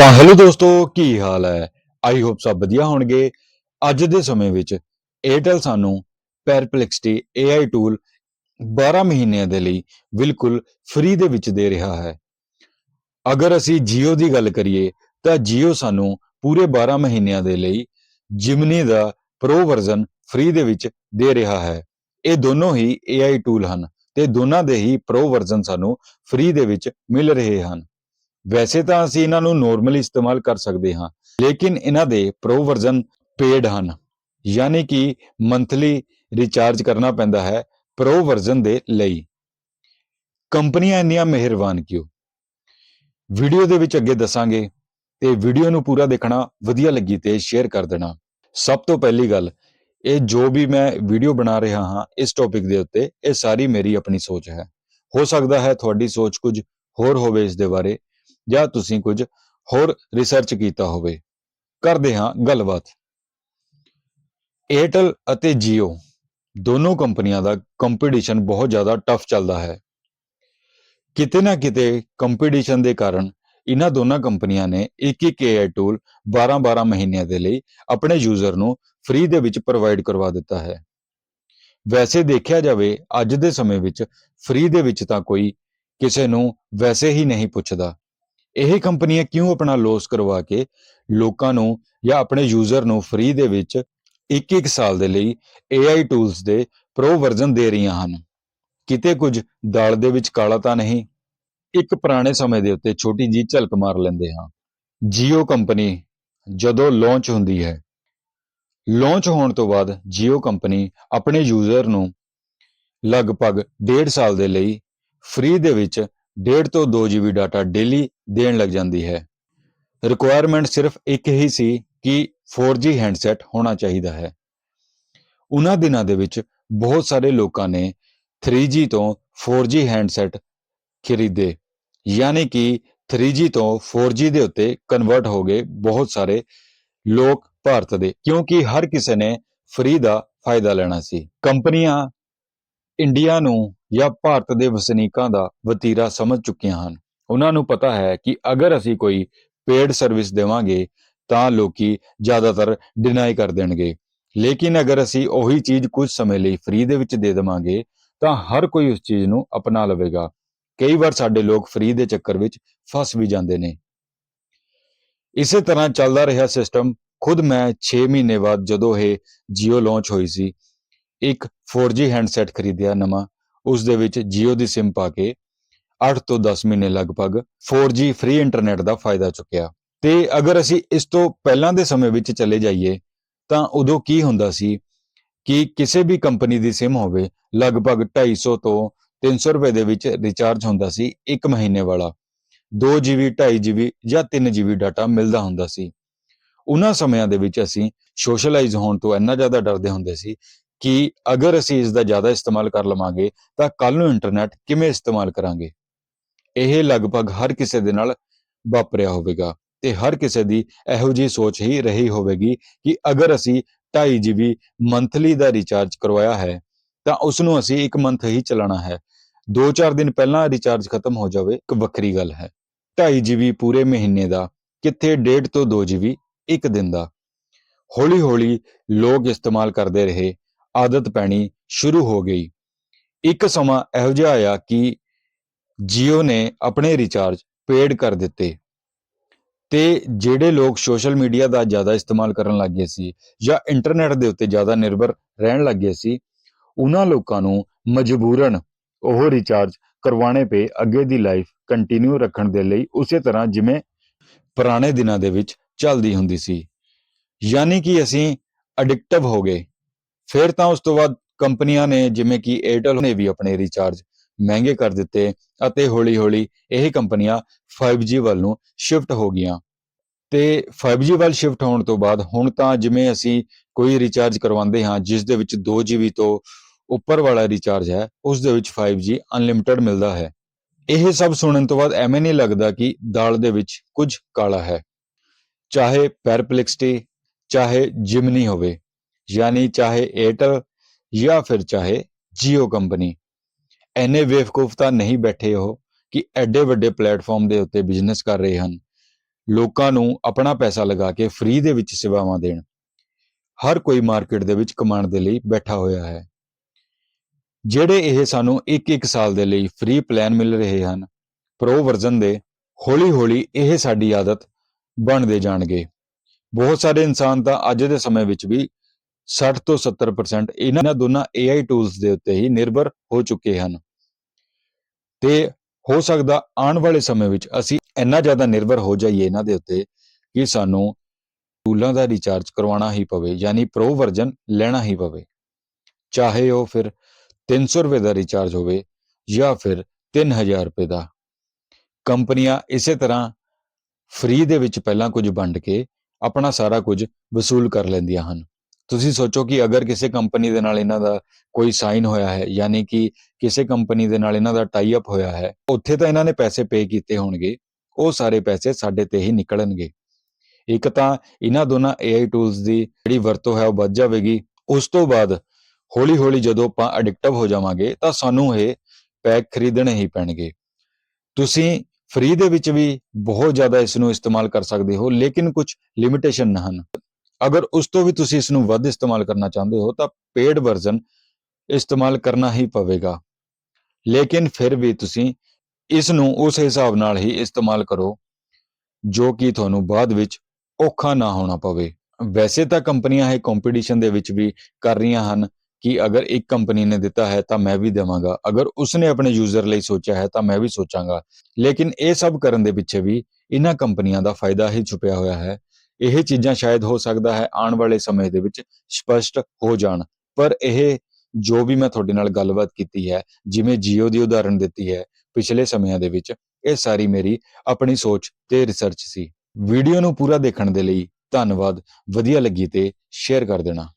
ਤਾਂ ਹੈਲੋ ਦੋਸਤੋ, ਕੀ ਹਾਲ ਹੈ? ਆਈ ਹੋਪ ਸਭ ਵਧੀਆ ਹੋਣਗੇ। ਅੱਜ ਦੇ ਸਮੇਂ ਵਿੱਚ Airtel ਸਾਨੂੰ Perplexity AI ਟੂਲ 12 ਮਹੀਨਿਆਂ ਦੇ ਲਈ ਬਿਲਕੁਲ ਫ੍ਰੀ ਦੇ ਵਿੱਚ ਦੇ ਰਿਹਾ ਹੈ। ਅਗਰ ਅਸੀਂ Jio ਦੀ ਗੱਲ ਕਰੀਏ, ਤਾਂ Jio ਸਾਨੂੰ ਪੂਰੇ 12 ਮਹੀਨਿਆਂ ਦੇ ਲਈ Gemini ਦਾ Pro ਵਰਜ਼ਨ ਫ੍ਰੀ ਦੇ ਵਿੱਚ ਦੇ ਰਿਹਾ ਹੈ। ਇਹ ਦੋਨੋਂ ਹੀ AI ਟੂਲ ਹਨ ਤੇ ਦੋਨਾਂ ਦੇ ਹੀ Pro ਵਰਜ਼ਨ ਸਾਨੂੰ ਫ੍ਰੀ ਦੇ ਵਿੱਚ ਮਿਲ ਰਹੇ ਹਨ। ਵੈਸੇ ਤਾਂ ਅਸੀਂ ਇਹਨਾਂ ਨੂੰ ਨਾਰਮਲੀ ਇਸਤੇਮਾਲ ਕਰ ਸਕਦੇ ਹਾਂ, ਲੇਕਿਨ ਇਹਨਾਂ ਦੇ ਪ੍ਰੋ ਵਰਜ਼ਨ ਪੇਡ ਹਨ। ਯਾਨੀ ਕਿ ਮੰਥਲੀ ਰਿਚਾਰਜ ਕਰਨਾ ਪੈਂਦਾ ਹੈ ਪ੍ਰੋ ਵਰਜ਼ਨ ਦੇ ਲਈ। ਕੰਪਨੀਆਂ ਇੰਨੀਆਂ ਮਿਹਰਬਾਨ ਕਿਉਂ? ਵੀਡੀਓ ਦੇ ਵਿੱਚ ਅੱਗੇ ਦੱਸਾਂਗੇ ਤੇ ਵੀਡੀਓ ਨੂੰ ਪੂਰਾ ਦੇਖਣਾ ਵਧੀਆ ਲੱਗੀ ਤੇ ਸ਼ੇਅਰ ਕਰ ਦੇਣਾ। ਸਭ ਤੋਂ ਪਹਿਲੀ ਗੱਲ, ਇਹ ਜੋ ਵੀ ਮੈਂ ਵੀਡੀਓ ਬਣਾ ਰਿਹਾ ਹਾਂ, ਇਸ ਟੌਪਿਕ ਦੇ ਉੱਤੇ ਇਹ ਸਾਰੀ ਮੇਰੀ ਆਪਣੀ ਸੋਚ ਹੈ। ਹੋ ਸਕਦਾ ਹੈ ਤੁਹਾਡੀ ਸੋਚ ਕੁਝ ਹੋਰ ਹੋਵੇ ਇਸ ਦੇ ਬਾਰੇ ਜਾਂ ਤੁਸੀਂ ਕੁਝ ਹੋਰ ਰਿਸਰਚ ਕੀਤਾ ਹੋਵੇ। ਕਰਦੇ ਹਾਂ ਗੱਲਬਾਤ। Airtel ਅਤੇ Jio ਦੋਨੋਂ ਕੰਪਨੀਆਂ ਦਾ ਕੰਪੀਟੀਸ਼ਨ ਬਹੁਤ ਜ਼ਿਆਦਾ ਟਫ ਚੱਲਦਾ ਹੈ। ਕਿਤੇ ਨਾ ਕਿਤੇ ਕੰਪੀਟੀਸ਼ਨ ਦੇ ਕਾਰਨ ਇਹਨਾਂ ਦੋਨਾਂ ਕੰਪਨੀਆਂ ਨੇ ਇੱਕ ਇੱਕ AI ਟੂਲ 12-12 ਮਹੀਨਿਆਂ ਦੇ ਲਈ ਆਪਣੇ ਯੂਜ਼ਰ ਨੂੰ ਫ੍ਰੀ ਦੇ ਵਿੱਚ ਪ੍ਰੋਵਾਈਡ ਕਰਵਾ ਦਿੱਤਾ ਹੈ। ਵੈਸੇ ਦੇਖਿਆ ਜਾਵੇ, ਅੱਜ ਦੇ ਸਮੇਂ ਵਿੱਚ ਫ੍ਰੀ ਦੇ ਵਿੱਚ ਤਾਂ ਕੋਈ ਕਿਸੇ ਨੂੰ ਵੈਸੇ ਹੀ ਨਹੀਂ ਪੁੱਛਦਾ। ਇਹ ਕੰਪਨੀਆਂ ਕਿਉਂ ਆਪਣਾ ਲੋਸ ਕਰਵਾ ਕੇ ਲੋਕਾਂ ਨੂੰ ਜਾਂ ਆਪਣੇ ਯੂਜ਼ਰ ਨੂੰ ਫ੍ਰੀ ਦੇ ਵਿੱਚ ਇੱਕ ਇੱਕ ਸਾਲ ਦੇ ਲਈ AI ਟੂਲਸ ਦੇ ਪ੍ਰੋ ਵਰਜ਼ਨ ਦੇ ਰਹੀਆਂ ਹਨ? ਕਿਤੇ ਕੁਝ ਦਾਲ ਦੇ ਵਿੱਚ ਕਾਲਾ ਤਾਂ ਨਹੀਂ? ਇੱਕ ਪੁਰਾਣੇ ਸਮੇਂ ਦੇ ਉੱਤੇ ਛੋਟੀ ਜੀ ਝਲਕ ਮਾਰ ਲੈਂਦੇ ਹਾਂ। Jio ਕੰਪਨੀ ਜਦੋਂ ਲਾਂਚ ਹੁੰਦੀ ਹੈ ਲਾਂਚ ਹੋਣ ਤੋਂ ਬਾਅਦ Jio ਕੰਪਨੀ ਆਪਣੇ ਯੂਜ਼ਰ ਨੂੰ ਲਗਭਗ 1.5 ਸਾਲ ਦੇ ਲਈ ਫ੍ਰੀ ਦੇ ਵਿੱਚ 1.5 ਤੋਂ 2 GB ਡਾਟਾ ਡੇਲੀ ਦੇਣ ਲੱਗ ਜਾਂਦੀ ਹੈ। ਰਿਕੁਆਇਰਮੈਂਟ ਸਿਰਫ ਇੱਕ ਹੀ ਸੀ ਕਿ 4G ਹੈਂਡਸੈਟ ਹੋਣਾ ਚਾਹੀਦਾ ਹੈ। ਉਹਨਾਂ ਦਿਨਾਂ ਦੇ ਵਿੱਚ ਬਹੁਤ ਸਾਰੇ ਲੋਕਾਂ ਨੇ 3G ਤੋਂ 4G ਹੈਂਡਸੈਟ ਖਰੀਦੇ, ਯਾਨੀ ਕਿ 3G ਤੋਂ 4G ਦੇ ਉੱਤੇ ਕਨਵਰਟ ਹੋ ਗਏ ਬਹੁਤ ਸਾਰੇ ਲੋਕ ਭਾਰਤ ਦੇ, ਕਿਉਂਕਿ ਹਰ ਕਿਸੇ ਨੇ ਫ੍ਰੀ ਦਾ ਫਾਇਦਾ ਲੈਣਾ ਸੀ। ਕੰਪਨੀਆਂ ਇੰਡੀਆ ਨੂੰ ਜਾਂ ਭਾਰਤ ਦੇ ਵਸਨੀਕਾਂ ਦਾ ਵਤੀਰਾ ਸਮਝ ਚੁੱਕੀਆਂ ਹਨ। ਉਹਨਾਂ ਨੂੰ ਪਤਾ ਹੈ ਕਿ ਅਗਰ ਅਸੀਂ ਕੋਈ ਪੇਡ ਸਰਵਿਸ ਦੇਵਾਂਗੇ, ਤਾਂ ਲੋਕੀ ਜ਼ਿਆਦਾਤਰ ਡਿਨਾਈ ਕਰ ਦੇਣਗੇ। ਲੇਕਿਨ ਅਗਰ ਅਸੀਂ ਉਹੀ ਚੀਜ਼ ਕੁਝ ਸਮੇਂ ਲਈ ਫ੍ਰੀ ਦੇ ਵਿੱਚ ਦੇ ਦੇਵਾਂਗੇ, ਤਾਂ ਹਰ ਕੋਈ ਉਸ ਚੀਜ਼ ਨੂੰ ਅਪਣਾ ਲਵੇਗਾ। ਕਈ ਵਾਰ ਸਾਡੇ ਲੋਕ ਫ੍ਰੀ ਦੇ ਚੱਕਰ ਵਿੱਚ ਫਸ ਵੀ ਜਾਂਦੇ ਨੇ। ਇਸੇ ਤਰ੍ਹਾਂ ਚੱਲਦਾ ਰਿਹਾ ਸਿਸਟਮ ਖੁਦ ਮੈਂ 6 ਮਹੀਨੇ ਬਾਅਦ ਜਦੋਂ ਇਹ ਜੀਓ ਲਾਂਚ ਹੋਈ ਸੀ ਇੱਕ 4G ਹੈਂਡਸੈਟ ਖਰੀਦਿਆ ਨਵਾਂ ਉਸ ਦੇ ਵਿੱਚ Jio ਦੀ SIM ਪਾ ਕੇ 8 ਤੋਂ 10 ਮਹੀਨੇ ਲਗਭਗ 4G ਫ੍ਰੀ ਇੰਟਰਨੈਟ ਦਾ ਫਾਇਦਾ ਚੁੱਕਿਆ। ਤੇ ਅਗਰ ਅਸੀਂ ਇਸ ਤੋਂ ਪਹਿਲਾਂ ਦੇ ਸਮੇਂ ਵਿੱਚ ਚਲੇ ਜਾਈਏ, ਤਾਂ ਉਦੋਂ ਕੀ ਹੁੰਦਾ ਸੀ ਕਿ ਕਿਸੇ ਵੀ ਕੰਪਨੀ ਦੀ SIM ਹੋਵੇ, ਲਗਭਗ 250 ਤੋਂ 300 ਰੁਪਏ ਦੇ ਵਿੱਚ ਰਿਚਾਰਜ ਹੁੰਦਾ ਸੀ ਇੱਕ ਮਹੀਨੇ ਵਾਲਾ। 2 GB 2.5 GB ਜਾਂ 3 GB ਡਾਟਾ ਮਿਲਦਾ ਹੁੰਦਾ ਸੀ। ਉਹਨਾਂ ਸਮਿਆਂ ਦੇ ਵਿੱਚ ਅਸੀਂ ਸੋਸ਼ਲਾਈਜ਼ ਹੋਣ ਤੋਂ ਇੰਨਾ ਜ਼ਿਆਦਾ ਡਰਦੇ ਹੁੰਦੇ ਸੀ ਕਿ ਅਗਰ ਅਸੀਂ ਇਸ ਦਾ ਜ਼ਿਆਦਾ ਇਸਤੇਮਾਲ ਕਰ ਲਵਾਂਗੇ, ਤਾਂ ਕੱਲ ਨੂੰ ਇੰਟਰਨੈਟ ਕਿਵੇਂ ਇਸਤੇਮਾਲ ਕਰਾਂਗੇ? ਇਹ ਲਗਭਗ ਹਰ ਕਿਸੇ ਦੇ ਨਾਲ ਵਾਪਰਿਆ ਹੋਵੇਗਾ ਤੇ ਹਰ ਕਿਸੇ ਦੀ ਇਹੋ ਜਿਹੀ ਸੋਚ ਹੀ ਰਹੀ ਹੋਵੇਗੀ ਕਿ ਅਗਰ ਅਸੀਂ 2.5 GB ਮੰਥਲੀ ਦਾ ਰਿਚਾਰਜ ਕਰਵਾਇਆ ਹੈ, ਤਾਂ ਉਸ ਨੂੰ ਅਸੀਂ ਇੱਕ ਮੰਥ ਹੀ ਚਲਾਉਣਾ ਹੈ। 2-4 ਦਿਨ ਪਹਿਲਾਂ ਰਿਚਾਰਜ ਖਤਮ ਹੋ ਜਾਵੇ, ਇੱਕ ਵੱਖਰੀ ਗੱਲ ਹੈ। 2.5 GB ਪੂਰੇ ਮਹੀਨੇ ਦਾ, ਕਿੱਥੇ 1.5 ਤੋਂ 2 GB ਇੱਕ ਦਿਨ ਦਾ। ਹੌਲੀ-ਹੌਲੀ ਲੋਕ ਇਸਤੇਮਾਲ ਕਰਦੇ ਰਹੇ ਆਦਤ ਪੈਣੀ ਸ਼ੁਰੂ ਹੋ ਗਈ। ਇੱਕ ਸਮਾਂ ਇਹੋ ਜਿਹਾ ਆਇਆ ਕਿ Jio ਨੇ ਆਪਣੇ ਰਿਚਾਰਜ ਪੇਡ ਕਰ ਦਿੱਤੇ ਤੇ ਜਿਹੜੇ ਲੋਕ ਸੋਸ਼ਲ ਮੀਡੀਆ ਦਾ ਜ਼ਿਆਦਾ ਇਸਤੇਮਾਲ ਕਰਨ ਲੱਗ ਗਏ ਸੀ ਜਾਂ ਇੰਟਰਨੈਟ ਦੇ ਉੱਤੇ ਜ਼ਿਆਦਾ ਨਿਰਭਰ ਰਹਿਣ ਲੱਗ ਗਏ ਸੀ, ਉਹਨਾਂ ਲੋਕਾਂ ਨੂੰ ਮਜਬੂਰਨ ਉਹ ਰਿਚਾਰਜ ਕਰਵਾਉਣੇ ਪਏ ਅੱਗੇ ਦੀ ਲਾਈਫ ਕੰਟੀਨਿਊ ਰੱਖਣ ਦੇ ਲਈ ਉਸੇ ਤਰ੍ਹਾਂ ਜਿਵੇਂ ਪੁਰਾਣੇ ਦਿਨਾਂ ਦੇ ਵਿੱਚ ਚੱਲਦੀ ਹੁੰਦੀ ਸੀ। ਯਾਨੀ ਕਿ ਅਸੀਂ ਐਡਿਕਟਿਵ ਹੋ ਗਏ। ਫਿਰ ਤਾਂ ਉਸ ਤੋਂ ਬਾਅਦ ਕੰਪਨੀਆਂ ਨੇ ਜਿਵੇਂ ਕਿ Airtel ਨੇ ਵੀ ਆਪਣੇ ਰਿਚਾਰਜ ਮਹਿੰਗੇ ਕਰ ਦਿੱਤੇ ਅਤੇ ਹੌਲੀ-ਹੌਲੀ ਇਹ ਕੰਪਨੀਆਂ 5G ਵੱਲ ਨੂੰ ਸ਼ਿਫਟ ਹੋ ਗਈਆਂ। ਤੇ 5G ਵੱਲ ਸ਼ਿਫਟ ਹੋਣ ਤੋਂ ਬਾਅਦ ਹੁਣ ਤਾਂ ਜਿਵੇਂ ਅਸੀਂ ਕੋਈ ਰਿਚਾਰਜ ਕਰਵਾਉਂਦੇ ਹਾਂ, ਜਿਸ ਦੇ ਵਿੱਚ 2 GB ਤੋਂ ਉੱਪਰ ਵਾਲਾ ਰਿਚਾਰਜ ਹੈ, ਉਸ ਦੇ ਵਿੱਚ 5G ਅਨਲਿਮਿਟਿਡ ਮਿਲਦਾ ਹੈ। ਇਹ ਸਭ ਸੁਣਨ ਤੋਂ ਬਾਅਦ ਐਵੇਂ ਨਹੀਂ ਲੱਗਦਾ ਕਿ ਦਾਲ ਦੇ ਵਿੱਚ ਕੁਝ ਕਾਲਾ ਹੈ। ਚਾਹੇ ਪੈਰਪਲੈਕਸਿਟੀ ਚਾਹੇ ਜਿਮਨੀ ਹੋਵੇ। ਯਾਨੀ ਚਾਹੇ ਏਅਰਟੈਲ ਜਾਂ ਫਿਰ ਚਾਹੇ Jio ਕੰਪਨੀ ਐਨੇ ਬੇਵਕੂਫ ਤਾਂ ਨਹੀਂ ਬੈਠੇ ਉਹ ਕਿ ਐਡੇ ਵੱਡੇ ਪਲੇਟਫਾਰਮ ਦੇ ਉੱਤੇ ਬਿਜ਼ਨਸ ਕਰ ਰਹੇ ਹਨ। ਲੋਕਾਂ ਨੂੰ ਆਪਣਾ ਪੈਸਾ ਲਗਾ ਕੇ ਫ੍ਰੀ ਦੇ ਵਿੱਚ ਸੇਵਾਵਾਂ ਦੇਣ। ਹਰ ਕੋਈ ਮਾਰਕੀਟ ਦੇ ਵਿੱਚ ਕਮਾਉਣ ਦੇ ਲਈ ਬੈਠਾ ਹੋਇਆ ਹੈ। ਜਿਹੜੇ ਇਹ ਸਾਨੂੰ ਇੱਕ ਇੱਕ ਸਾਲ ਦੇ ਲਈ ਫ੍ਰੀ ਪਲਾਨ ਮਿਲ ਰਹੇ ਹਨ ਪ੍ਰੋ ਵਰਜ਼ਨ ਦੇ ਹੌਲੀ ਹੌਲੀ ਇਹ ਸਾਡੀ ਆਦਤ ਬਣਦੇ ਜਾਣਗੇ। ਬਹੁਤ ਸਾਰੇ ਇਨਸਾਨ ਤਾਂ ਅੱਜ ਦੇ ਸਮੇਂ ਵਿੱਚ ਵੀ 60 ਤੋਂ 70% ਇਹਨਾਂ ਦੋਨਾਂ AI ਟੂਲਸ ਦੇ ਉੱਤੇ ਹੀ ਨਿਰਭਰ ਹੋ ਚੁੱਕੇ ਹਨ। ਤੇ ਹੋ ਸਕਦਾ ਆਉਣ ਵਾਲੇ ਸਮੇਂ ਵਿੱਚ ਅਸੀਂ ਇੰਨਾ ਜ਼ਿਆਦਾ ਨਿਰਭਰ ਹੋ ਜਾਈਏ ਇਹਨਾਂ ਦੇ ਉੱਤੇ ਕਿ ਸਾਨੂੰ ਟੂਲਾਂ ਦਾ ਰਿਚਾਰਜ ਕਰਵਾਉਣਾ ਹੀ ਪਵੇ, ਯਾਨੀ ਪ੍ਰੋ ਵਰਜ਼ਨ ਲੈਣਾ ਹੀ ਪਵੇ। ਚਾਹੇ ਉਹ ਫਿਰ 300 ਰੁਪਏ ਦਾ ਰਿਚਾਰਜ ਹੋਵੇ ਜਾਂ ਫਿਰ 3000 ਰੁਪਏ ਦਾ। ਕੰਪਨੀਆਂ ਇਸੇ ਤਰ੍ਹਾਂ ਫ੍ਰੀ ਦੇ ਵਿੱਚ ਪਹਿਲਾਂ ਕੁਝ ਵੰਡ ਕੇ ਆਪਣਾ ਸਾਰਾ ਕੁਝ ਵਸੂਲ ਕਰ ਲੈਂਦੀਆਂ ਹਨ। ਤੁਸੀਂ ਸੋਚੋ ਕਿ ਅਗਰ ਕਿਸੇ ਕੰਪਨੀ ਦੇ ਨਾਲ ਇਹਨਾਂ ਦਾ ਕੋਈ ਸਾਈਨ ਹੋਇਆ ਹੈ, ਯਾਨੀ ਕਿ ਕਿਸੇ ਕੰਪਨੀ ਦੇ ਨਾਲ ਇਹਨਾਂ ਦਾ ਟਾਈ ਅਪ ਹੋਇਆ ਹੈ, ਉੱਥੇ ਤਾਂ ਇਹਨਾਂ ਨੇ ਪੈਸੇ ਪੇ ਕੀਤੇ ਹੋਣਗੇ, ਉਹ ਸਾਰੇ ਪੈਸੇ ਸਾਡੇ ਤੇ ਹੀ ਨਿਕਲਣਗੇ। ਇੱਕ ਤਾਂ ਇਹਨਾਂ ਦੋਨਾਂ AI ਟੂਲਸ ਦੀ ਜਿਹੜੀ ਵਰਤੋਂ ਹੈ ਉਹ ਵੱਧ ਜਾਵੇਗੀ, ਉਸ ਤੋਂ ਬਾਅਦ ਹੌਲੀ ਹੌਲੀ ਜਦੋਂ ਆਪਾਂ ਐਡਿਕਟਿਵ ਹੋ ਜਾਵਾਂਗੇ, ਤਾਂ ਸਾਨੂੰ ਇਹ ਪੈਕ ਖਰੀਦਣੇ ਹੀ ਪੈਣਗੇ। ਤੁਸੀਂ ਫ੍ਰੀ ਦੇ ਵਿੱਚ ਵੀ ਬਹੁਤ ਜ਼ਿਆਦਾ ਇਸ ਨੂੰ ਇਸਤੇਮਾਲ ਕਰ ਸਕਦੇ ਹੋ, ਲੇਕਿਨ ਕੁਝ ਲਿਮਿਟੇਸ਼ਨ ਹਨ। ਅਗਰ ਉਸ ਤੋਂ ਵੀ ਤੁਸੀਂ ਇਸ ਨੂੰ ਵੱਧ ਇਸਤੇਮਾਲ ਕਰਨਾ ਚਾਹੁੰਦੇ ਹੋ, ਤਾਂ ਪੇਡ ਵਰਜ਼ਨ ਇਸਤੇਮਾਲ ਕਰਨਾ ਹੀ ਪਵੇਗਾ। ਲੇਕਿਨ ਫਿਰ ਵੀ ਤੁਸੀਂ ਇਸ ਨੂੰ ਉਸ ਹਿਸਾਬ ਨਾਲ ਹੀ ਇਸਤੇਮਾਲ ਕਰੋ, ਜੋ ਕਿ ਤੁਹਾਨੂੰ ਬਾਅਦ ਵਿੱਚ ਔਖਾ ਨਾ ਹੋਣਾ ਪਵੇ। ਵੈਸੇ ਤਾਂ ਕੰਪਨੀਆਂ ਇਹ ਕੰਪੀਟੀਸ਼ਨ ਦੇ ਵਿੱਚ ਵੀ ਕਰ ਰਹੀਆਂ ਹਨ ਕਿ ਅਗਰ ਇੱਕ ਕੰਪਨੀ ਨੇ ਦਿੱਤਾ ਹੈ ਤਾਂ ਮੈਂ ਵੀ ਦੇਵਾਂਗਾ। ਅਗਰ ਉਸਨੇ ਆਪਣੇ ਯੂਜ਼ਰ ਲਈ ਸੋਚਿਆ ਹੈ ਤਾਂ ਮੈਂ ਵੀ ਸੋਚਾਂਗਾ। ਲੇਕਿਨ ਇਹ ਸਭ ਕਰਨ ਦੇ ਪਿੱਛੇ ਵੀ ਇਹਨਾਂ ਕੰਪਨੀਆਂ ਦਾ ਫਾਇਦਾ ਹੀ ਛੁਪਿਆ ਹੋਇਆ ਹੈ ਇਹ ਚੀਜ਼ਾਂ ਸ਼ਾਇਦ ਹੋ ਸਕਦਾ ਹੈ ਆਉਣ ਵਾਲੇ ਸਮੇਂ ਦੇ ਵਿੱਚ ਸਪਸ਼ਟ ਹੋ ਜਾਣ। ਪਰ ਇਹ ਜੋ ਵੀ ਮੈਂ ਤੁਹਾਡੇ ਨਾਲ ਗੱਲਬਾਤ ਕੀਤੀ ਹੈ, ਜਿਵੇਂ ਜੀਓ ਦੀ ਉਦਾਹਰਣ ਦਿੱਤੀ ਹੈ, ਪਿਛਲੇ ਸਮਿਆਂ ਦੇ ਵਿੱਚ, ਇਹ ਸਾਰੀ ਮੇਰੀ ਆਪਣੀ ਸੋਚ ਤੇ ਰਿਸਰਚ ਸੀ। ਵੀਡੀਓ ਨੂੰ ਪੂਰਾ ਦੇਖਣ ਦੇ ਲਈ ਧੰਨਵਾਦ। ਵਧੀਆ ਲੱਗੀ ਤੇ ਸ਼ੇਅਰ ਕਰ ਦੇਣਾ।